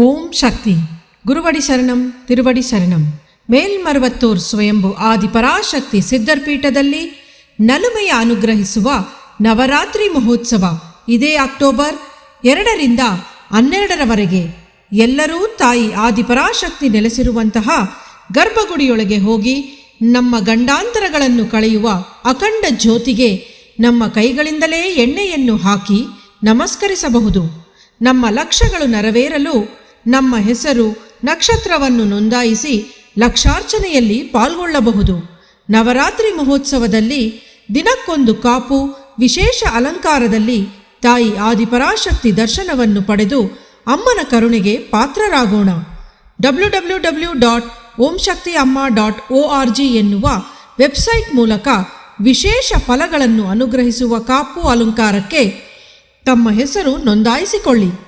ಓಂ ಶಕ್ತಿ. ಗುರುವಡಿ ಶರಣಂ, ತಿರುವಡಿ ಶರಣಂ. ಮೇಲ್ಮರವತ್ತೂರ್ ಸ್ವಯಂಭು ಆದಿಪರಾಶಕ್ತಿ ಸಿದ್ಧರ್ಪೀಠದಲ್ಲಿ ನಲುಮೆಯ ಅನುಗ್ರಹಿಸುವ ನವರಾತ್ರಿ ಮಹೋತ್ಸವ ಇದೇ ಅಕ್ಟೋಬರ್ ಎರಡರಿಂದ ಹನ್ನೆರಡರವರೆಗೆ ಎಲ್ಲರೂ ತಾಯಿ ಆದಿಪರಾಶಕ್ತಿ ನೆಲೆಸಿರುವಂತಹ ಗರ್ಭಗುಡಿಯೊಳಗೆ ಹೋಗಿ ನಮ್ಮ ಗಂಡಾಂತರಗಳನ್ನು ಕಳೆಯುವ ಅಖಂಡ ಜ್ಯೋತಿಗೆ ನಮ್ಮ ಕೈಗಳಿಂದಲೇ ಎಣ್ಣೆಯನ್ನು ಹಾಕಿ ನಮಸ್ಕರಿಸಬಹುದು. ನಮ್ಮ ಲಕ್ಷ್ಯಗಳು ನೆರವೇರಲು ನಮ್ಮ ಹೆಸರು ನಕ್ಷತ್ರವನ್ನು ನೋಂದಾಯಿಸಿ ಲಕ್ಷಾರ್ಚನೆಯಲ್ಲಿ ಪಾಲ್ಗೊಳ್ಳಬಹುದು. ನವರಾತ್ರಿ ಮಹೋತ್ಸವದಲ್ಲಿ ದಿನಕ್ಕೊಂದು ಕಾಪು, ವಿಶೇಷ ಅಲಂಕಾರದಲ್ಲಿ ತಾಯಿ ಆದಿಪರಾಶಕ್ತಿ ದರ್ಶನವನ್ನು ಪಡೆದು ಅಮ್ಮನ ಕರುಣೆಗೆ ಪಾತ್ರರಾಗೋಣ. W W W dot Om Amma dot O R G ಎನ್ನುವ ವೆಬ್ಸೈಟ್ ಮೂಲಕ ವಿಶೇಷ ಫಲಗಳನ್ನು ಅನುಗ್ರಹಿಸುವ ಕಾಪು ಅಲಂಕಾರಕ್ಕೆ ತಮ್ಮ ಹೆಸರು ನೋಂದಾಯಿಸಿಕೊಳ್ಳಿ.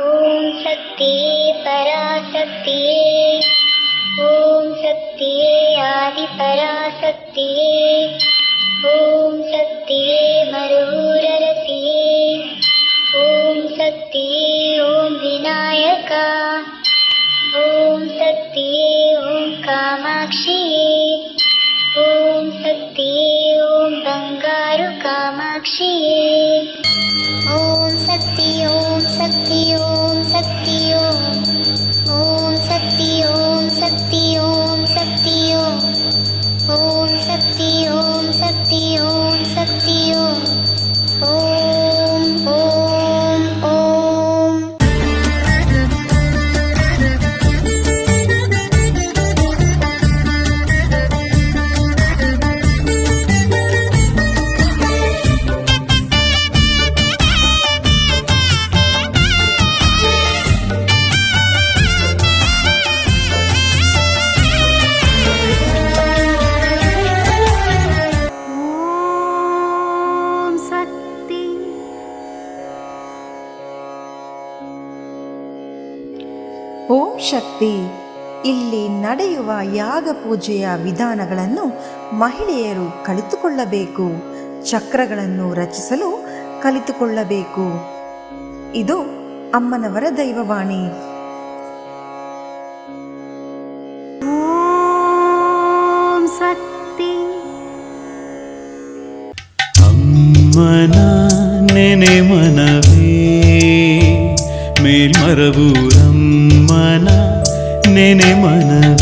ॐ शक्तिये पराशक्तिये ॐ शक्तिये आदिपराशक्तिये ॐ शक्तिये मरुररसिये ॐ शक्तिये ॐ विनायका ॐ शक्तिये ॐ कामाक्षिये ॐ शक्तिये ॐ बङ्गारु कामाक्षिये ॐ शक्ति ಓಂ ಶಕ್ತಿ. ಇಲ್ಲಿ ನಡೆಯುವ ಯಾಗ ಪೂಜೆಯ ವಿಧಾನಗಳನ್ನು ಮಹಿಳೆಯರು ಕಲಿತುಕೊಳ್ಳಬೇಕು ಚಕ್ರಗಳನ್ನು ರಚಿಸಲು ಕಲಿತುಕೊಳ್ಳಬೇಕು. ಇದು ಅಮ್ಮನವರ ದೈವವಾಣಿ. ಶಕ್ತಿ. ನೆನೆ ಮನವೇ ಮೇಲ್ಮರಬೂರ ನೆನೆ ಮನವೇ.